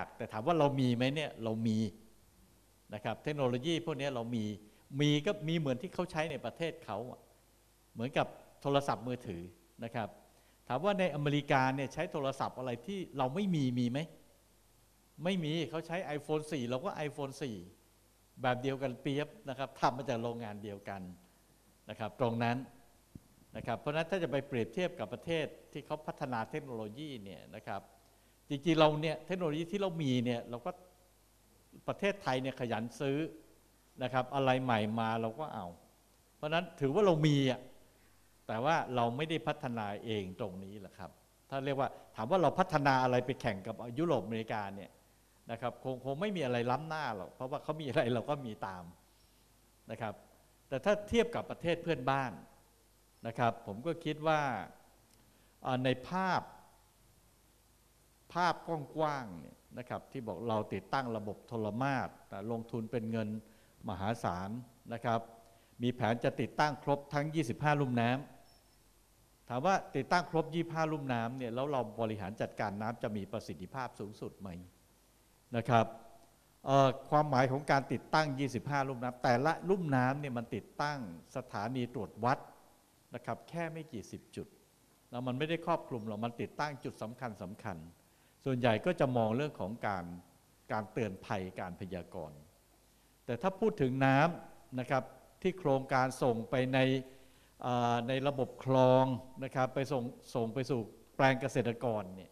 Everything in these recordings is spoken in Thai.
ากแต่ถามว่าเรามีไหมเนี่ยเรามีนะครับเทคโนโลยีพวกนี้เรามีมีก็มีเหมือนที่เขาใช้ในประเทศเขาเหมือนกับโทรศัพท์มือถือนะครับ ถามว่าในอเมริกาเนี่ยใช้โทรศัพท์อะไรที่เราไม่มีมีไหมไม่มีเขาใช้ iPhone 4 เราก็ iPhone 4 แบบเดียวกันเปียบนะครับทำมาจากโรงงานเดียวกันนะครับ ตรงนั้นนะครับ เพราะนั้นถ้าจะไปเปรียบเทียบกับประเทศที่เขาพัฒนาเทคโนโลยีเนี่ยนะครับ จริงๆเราเนี่ยเทคโนโลยีที่เรามีเนี่ยเราก็ประเทศไทยเนี่ยขยันซื้อนะครับ อะไรใหม่มาเราก็เอา เพราะนั้นถือว่าเรามีอะแต่ว่าเราไม่ได้พัฒนาเองตรงนี้แหละครับ ถ้าเรียกว่าถามว่าเราพัฒนาอะไรไปแข่งกับยุโรปอเมริกาเนี่ยนะครับคงคงไม่มีอะไรล้ำหน้าหรอกเพราะว่าเขามีอะไรเราก็มีตามนะครับ แต่ถ้าเทียบกับประเทศเพื่อนบ้านนะครับ ผมก็คิดว่าในภาพ ภาพกว้างๆเนี่ยนะครับที่บอกเราติดตั้งระบบโทรมาศแต่ลงทุนเป็นเงินมหาศาลนะครับ มีแผนจะติดตั้งครบทั้ง 25 ลุ่มน้ำถามว่าติดตั้งครบ 25 ลุ่มน้ำเนี่ยแล้วเราบริหารจัดการน้ำจะมีประสิทธิภาพสูงสุดไหมนะครับความหมายของการติดตั้ง 25 ลุ่มน้ำแต่ละลุ่มน้ำเนี่ยมันติดตั้งสถานีตรวจวัดนะครับแค่ไม่กี่สิบจุดแล้วมันไม่ได้ครอบคลุมหรอกมันติดตั้งจุดสำคัญสำคัญ ส่วนใหญ่ก็จะมองเรื่องของการการเตือนภัยการพยากรณ์ แต่ถ้าพูดถึงน้ำนะครับที่โครงการส่งไปในในระบบคลองนะครับไปส่งส่งไปสู่แปลงเกษตรกรเนี่ย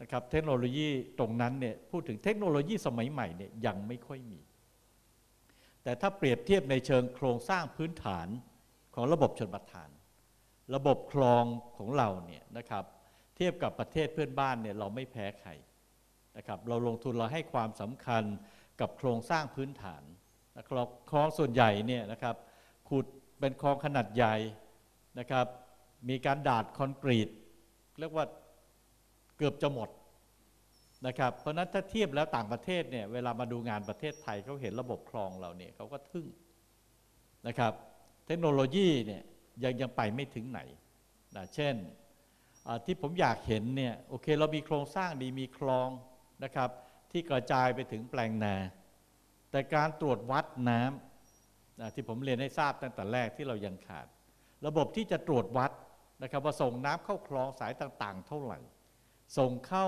นะครับเทคโนโลยีตรงนั้นเนี่ยพูดถึงเทคโนโลยีสมัยใหม่เนี่ยยังไม่ค่อยมี แต่ถ้าเปรียบเทียบในเชิงโครงสร้างพื้นฐานของระบบชนประทาน ระบบคลองของเราเนี่ยนะครับ เทียบกับประเทศเพื่อนบ้านเนี่ยเราไม่แพ้ใครนะครับเราลงทุนเราให้ความสำคัญกับโครงสร้างพื้นฐานนะครับคลองส่วนใหญ่เนี่ยนะครับขุดเป็นคลองขนาดใหญ่นะครับมีการดาดคอนกรีตเรียกว่าเกือบจะหมดนะครับเพราะนั้นถ้าเทียบแล้วต่างประเทศเนี่ยเวลามาดูงานประเทศไทยเขาเห็นระบบคลองเราเนี่ยเขาก็ทึ่งนะครับเทคโนโลยีเนี่ยยังยังไปไม่ถึงไหนนะเช่น ที่ผมอยากเห็นเนี่ยโอเคเรามีโครงสร้างดีมีคลองนะครับ ที่กระจายไปถึงแปลงนา แต่การตรวจวัดน้ำที่ผมเรียนให้ทราบตั้งแต่แรกที่เรายังขาด ระบบที่จะตรวจวัดนะครับว่าส่งน้ำเข้าคลองสายต่างๆ เท่าไหร่ ส่งเข้า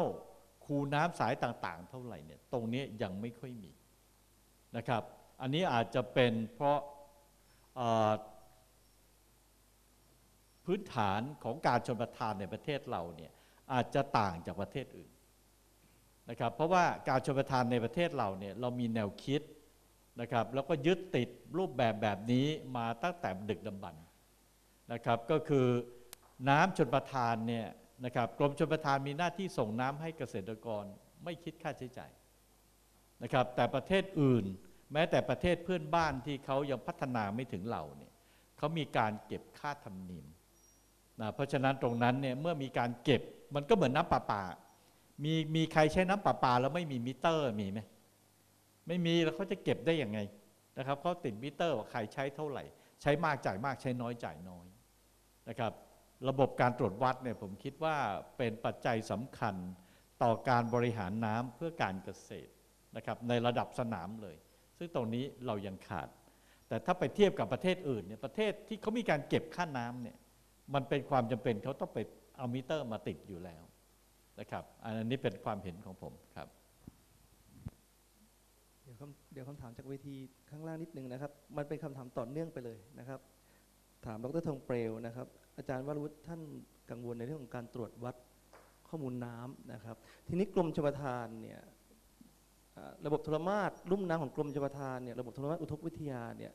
คูน้ำสายต่างๆ เท่าไหร่เนี่ยตรงนี้ยังไม่ค่อยมีนะครับ อันนี้อาจจะเป็นเพราะอ่อ พื้นฐานของการชนประทานในประเทศเราเนี่ยอาจจะต่างจากประเทศอื่นนะครับเพราะว่าการชนประทานในประเทศเราเนี่ยเรามีแนวคิดนะครับแล้วก็ยึดติดรูปแบบแบบนี้มาตั้งแต่ดึกดำบรรพ์นะครับก็คือน้ำชนประทานเนี่ยนะครับกรมชนประทานมีหน้าที่ส่งน้ำให้เกษตรกรไม่คิดค่าใช้จ่ายนะครับแต่ประเทศอื่น แม้แต่ประเทศเพื่อนบ้านที่เขายังพัฒนาไม่ถึงเราเนี่ยเขามีการเก็บค่าธรรมเนียม นะเพราะฉะนั้นตรงนั้นเนี่ยเมื่อมีการเก็บมันก็เหมือนน้ำประปา มีมีใครใช้น้ำประปาแล้วไม่มีมิเตอร์มีไหมไม่มีแล้วเขาจะเก็บได้ยังไงนะครับเขาติดมิเตอร์ว่าใครใช้เท่าไหร่ ใช้มากจ่ายมากใช้น้อยจ่ายน้อยนะครับระบบการตรวจวัดเนี่ยผมคิดว่าเป็นปัจจัยสำคัญต่อการบริหารน้ำเพื่อการเกษตรนะครับในระดับสนามเลย ซึ่งตรงนี้เรายังขาด แต่ถ้าไปเทียบกับประเทศอื่นเนี่ยประเทศที่เขามีการเก็บค่าน้ำเนี่ย มันเป็นความจำเป็นเขาต้องไปเอามิเตอร์มาติดอยู่แล้วนะครับ อันนี้เป็นความเห็นของผมครับ เดี๋ยวคำเดี๋ยวคำถามจากเวทีข้างล่างนิดนึงนะครับ มันเป็นคำถามต่อเนื่องไปเลยนะครับ ถามดรธงเปลวนะครับ อาจารย์วรวุฒิท่านกังวลในเรื่องของการตรวจวัดข้อมูลน้ำนะครับ ทีนี้กรมชลประทานเนี่ยระบบโทรมาตรลุ่มน้ำของกรมชลประทานเนี่ยระบบโทรมาตรอุทกวิทยาเนี่ย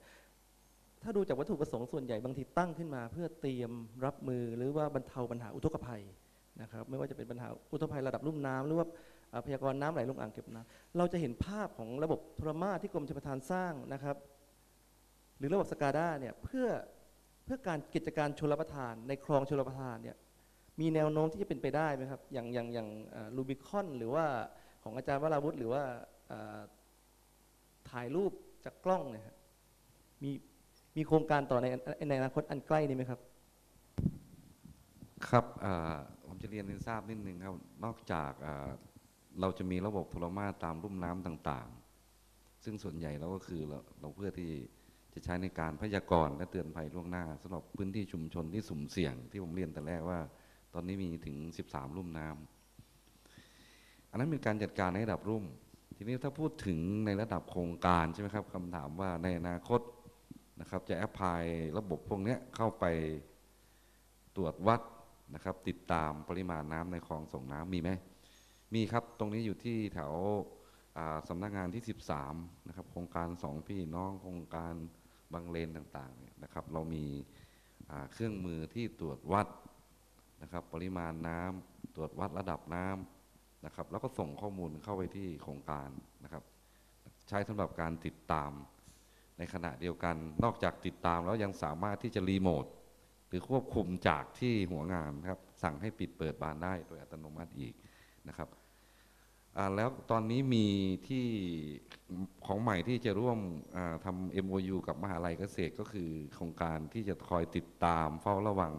ถ้าดูจากวัตถุประสงค์ส่วนใหญ่บางทีตั้งขึ้นมา เพื่อเตรียมรับมือหรือว่าบรรเทาปัญหาอุทกภัยนะครับไม่ว่าจะเป็นปัญหาอุทกภัยระดับลุ่มน้ำหรือว่าพยากรณ์น้ำไหลลงอ่างเก็บน้ำเราจะเห็นภาพของระบบโทรมาที่กรมชลประทานสร้างนะครับ หรือระบบสกาด้าเนี่ยเพื่อเพื่อการกิจการชลประทาน ในคลองชลประทานเนี่ยมีแนวโน้มที่จะเป็นไปได้ไหมครับ อย่างอย่างอย่างลูบิคอนหรือว่าของอาจารย์วราวุฒิหรือว่าถ่ายรูปจากกล้องเนี่ยมี มีโครงการต่อในในอนาคตอันใกล้นี้ไหมครับ ครับผมจะเรียนให้ทราบนิดนึงครับ นอกจากเราจะมีระบบโทรมาตามลุ่มน้ำต่างๆ ซึ่งส่วนใหญ่เราก็คือเราเราเพื่อที่จะใช้ในการพยากรณ์และเตือนภัยล่วงหน้าสำหรับพื้นที่ชุมชนที่สุ่มเสี่ยง ที่ผมเรียนแต่แรกว่า ตอนนี้มีถึง 13ลุ่มน้ำอันนั้นเป็นการจัดการในระดับรุ่ม ทีนี้ถ้าพูดถึงในระดับโครงการใช่ไหมครับคำถามว่าในอนาคต นะครับ จะแอพพลายระบบพวกนี้เข้าไปตรวจวัดนะครับ ติดตามปริมาณน้ำในคลองส่งน้ำมีไหมมีครับตรงนี้อยู่ที่แถวสำนักงานที่ 13 นะครับ โครงการสองพี่น้องโครงการบางเลนต่างๆเนี่ยนะครับ เรามีเครื่องมือที่ตรวจวัดนะครับ ปริมาณน้ำตรวจวัดระดับน้ำนะครับ แล้วก็ส่งข้อมูลเข้าไปที่โครงการนะครับ ใช้สำหรับการติดตาม ในขณะเดียวกัน นอกจากติดตามแล้วยังสามารถที่จะรีโมทหรือควบคุมจากที่หัวงานนะครับสั่งให้ปิดเปิดบานได้โดยอัตโนมัติอีกนะครับแล้วตอนนี้มีที่ของใหม่ที่จะร่วมอ่าทำ MOU กับมหาลัยเกษตรก็คือโครงการที่จะคอยติดตามเฝ้าระวัง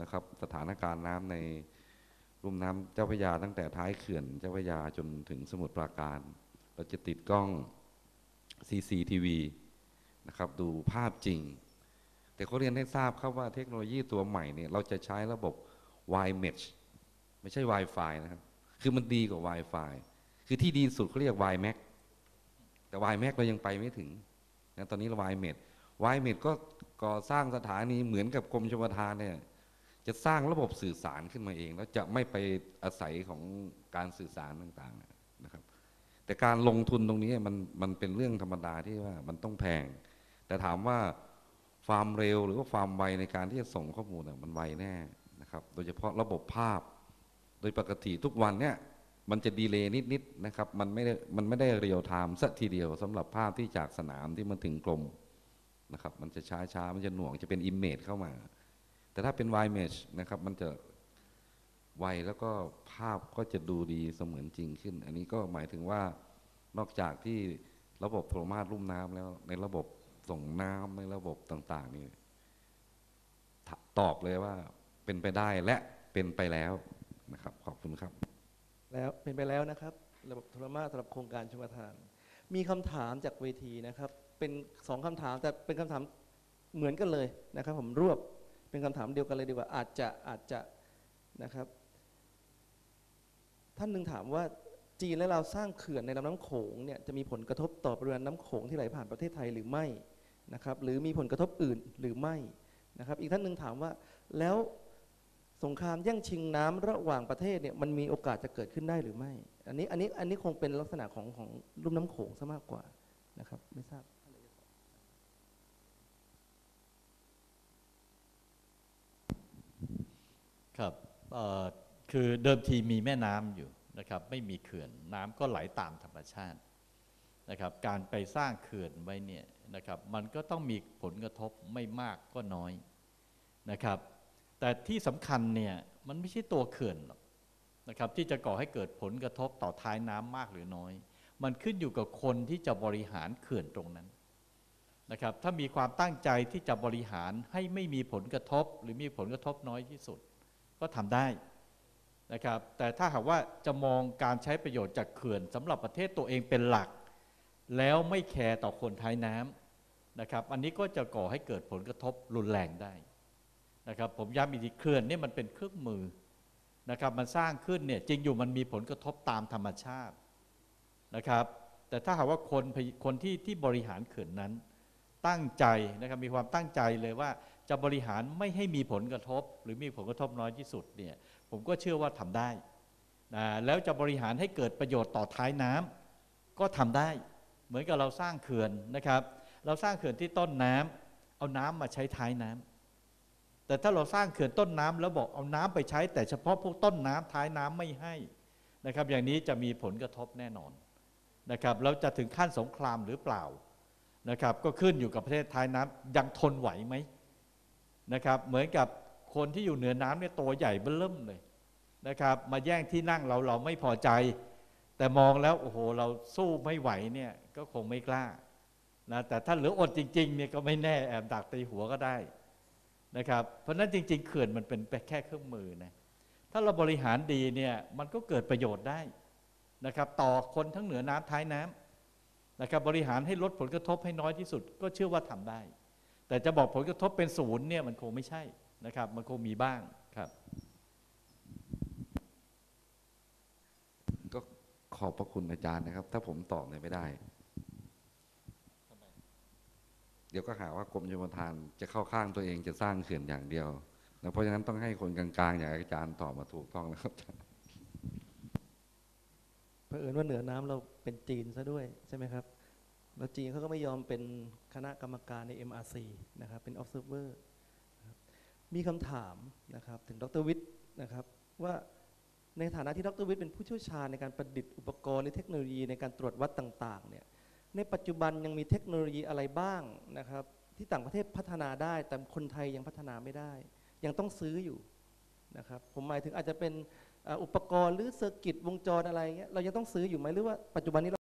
นะครับสถานการณ์น้ำในลุ่มน้ำเจ้าพระยาตั้งแต่ท้ายเขื่อนเจ้าพระยาจนถึงสมุทรปราการ เราจะติดกล้อง CCTV นะครับ ดูภาพจริง แต่เขาเรียนให้ทราบครับว่าเทคโนโลยีตัวใหม่เนี่ยเราจะใช้ระบบ WiMesh ไม่ใช่ Wi-Fi นะครับ คือมันดีกว่า Wi-Fi คือที่ดีสุดเขาเรียก WiMax แต่ WiMax เรายังไปไม่ถึงนะตอนนี้เรา WiMesh WiMesh ก็ก่อสร้างสถานีเหมือนกับกรมชลประทานเนี่ยจะสร้างระบบสื่อสารขึ้นมาเอง แล้วจะไม่ไปอาศัยของการสื่อสารต่างๆนะครับ แต่การลงทุนตรงนี้มันมันเป็นเรื่องธรรมดาที่ว่ามันต้องแพง แต่ถามว่าความเร็วหรือว่าความไวในการที่จะส่งข้อมูลน่ะมันไวแน่นะครับ โดยเฉพาะระบบภาพ โดยปกติทุกวันเนี่ยมันจะดีเลย์นิดๆนะครับ มันไม่ได้มันไม่ได้เรียลไทม์สัทีเดียวสำหรับภาพที่จากสนามที่มันถึงกรมนะครับ มันจะช้าช้าๆมันจะหน่วงจะเป็นอิมเมจเข้ามา แต่ถ้าเป็น y m e s h นะครับ มันจะไวแล้วก็ภาพก็จะดูดีเสมือนจริงขึ้น อันนี้ก็หมายถึงว่านอกจากที่ระบบโทรมาตลุ่มน้ำแล้วในระบบ ส่งน้ำในระบบต่าง ๆ นี่ตอบเลยว่าเป็นไปได้และเป็นไปแล้วนะครับ ขอบคุณครับ แล้วเป็นไปแล้วนะครับ ระบบโทรมาสำหรับโครงการชมทาน มีคำถามจากเวทีนะครับ เป็นสองคำถามแต่เป็นคำถามเหมือนกันเลยนะครับ ผมรวบเป็นคำถามเดียวกันเลยดีกว่า อาจจะอาจจะนะครับ ท่านหนึ่งถามว่าจีนและเราสร้างเขื่อนในลำน้ำโขงเนี่ยจะมีผลกระทบต่อปริมาณน้ำโขงที่ไหลผ่านประเทศไทยหรือไม่ นะครับหรือมีผลกระทบอื่นหรือไม่นะครับอีกท่านหนึ่งถามว่าแล้วสงครามแย่งชิงน้ำระหว่างประเทศเนี่ยมันมีโอกาสจะเกิดขึ้นได้หรือไม่ อันนี้อันนี้อันนี้คงเป็นลักษณะของของลุ่มน้ำโขงซะมากกว่านะครับไม่ทราบครับคือเดิมทีมีแม่น้ำอยู่นะครับไม่มีเขื่อนน้ำก็ไหลตามธรรมชาติ นะครับการไปสร้างเขื่อนไว้เนี่ยนะครับมันก็ต้องมีผลกระทบไม่มากก็น้อยนะครับ แต่ที่สำคัญเนี่ยมันไม่ใช่ตัวเขื่อนหรอกนะครับที่จะก่อให้เกิดผลกระทบต่อท้ายน้ำมากหรือน้อย มันขึ้นอยู่กับคนที่จะบริหารเขื่อนตรงนั้นนะครับถ้ามีความตั้งใจที่จะบริหารให้ไม่มีผลกระทบ หรือมีผลกระทบน้อยที่สุด ก็ทำได้นะครับแต่ถ้าหากว่าจะมองการใช้ประโยชน์จากเขื่อนสำหรับประเทศตัวเองเป็นหลัก แล้วไม่แคร์ต่อคนท้ายน้ำนะครับ อันนี้ก็จะก่อให้เกิดผลกระทบรุนแรงได้นะครับ ผมย้ำอีกทีเขื่อนนี่มันเป็นเครื่องมือนะครับมันสร้างขึ้นเนี่ยจริงอยู่มันมีผลกระทบตามธรรมชาตินะครับ แต่ถ้าหากว่าคนคนที่ที่บริหารเขื่อนนั้น ตั้งใจนะครับมีความตั้งใจเลยว่าจะบริหารไม่ให้มีผลกระทบ หรือมีผลกระทบน้อยที่สุดเนี่ยผมก็เชื่อว่าทำได้นะแล้วจะบริหารให้เกิดประโยชน์ต่อท้ายน้ำก็ทำได้ เหมือนกับเราสร้างเขื่อนนะครับ เราสร้างเขื่อนที่ต้นน้ำเอาน้ำมาใช้ท้ายน้ำแต่ถ้าเราสร้างเขื่อนต้นน้ำแล้วบอกเอาน้ำไปใช้ แต่เฉพาะพวกต้นน้ำท้ายน้ำไม่ให้นะครับ อย่างนี้จะมีผลกระทบแน่นอนนะครับแล้วจะถึงขั้นสงครามหรือเปล่านะครับ ก็ขึ้นอยู่กับประเทศท้ายน้ำยังทนไหวไหมนะครับ เหมือนกับคนที่อยู่เหนือน้ำเนี่ยตัวใหญ่เบ้อเริ่มเลยนะครับ มาแย่งที่นั่งเราเราไม่พอใจ แต่มองแล้วโอ้โหเราสู้ไม่ไหวเนี่ยก็คงไม่กล้านะแต่ถ้าเหลืออดจริงๆเนี่ยก็ไม่แน่แอบดักตีหัวก็ได้นะครับ เพราะฉะนั้นจริง ๆ เขื่อนมันเป็นแค่เครื่องมือนะถ้าเราบริหารดีเนี่ยมันก็เกิดประโยชน์ได้นะครับ ต่อคนทั้งเหนือน้ำท้ายน้ำนะครับบริหารให้ลดผลกระทบให้น้อยที่สุด ก็เชื่อว่าทำได้ แต่จะบอกผลกระทบเป็นศูนย์เนี่ยมันคงไม่ใช่นะครับ มันคงมีบ้างครับ ก็ ขอบพระคุณอาจารย์นะครับ ถ้าผมตอบเนี่ยไม่ได้ เดี๋ยวก็หาว่ากรมชลประทานจะเข้าข้างตัวเองจะสร้างเขื่อนอย่างเดียวนะเพราะฉะนั้นต้องให้คนกลางๆอย่างอาจารย์ตอบมาถูกต้องนะครับเผอิญว่าเหนือน้ำเราเป็นจีนซะด้วยใช่ไหมครับ แล้วจีนเขาก็ไม่ยอมเป็นคณะกรรมการใน MRC นะครับเป็น observer นะครับมีคำถามนะครับถึงดรวิทย์นะครับว่า ในฐานะที่ดรวิทย์เป็นผู้เชี่ยวชาญในการประดิษฐ์อุปกรณ์หรือเทคโนโลยีในการตรวจวัดต่างๆเนี่ยในปัจจุบันยังมีเทคโนโลยีอะไรบ้างนะครับ ที่ต่างประเทศพัฒนาได้ แต่คนไทยยังพัฒนาไม่ได้ ยังต้องซื้ออยู่นะครับผมหมายถึงอาจจะเป็นอุปกรณ์หรือเซอร์กิตวงจรอะไรเงี้ยเรายังต้องซื้ออยู่ไหมหรือว่าปัจจุบันนี้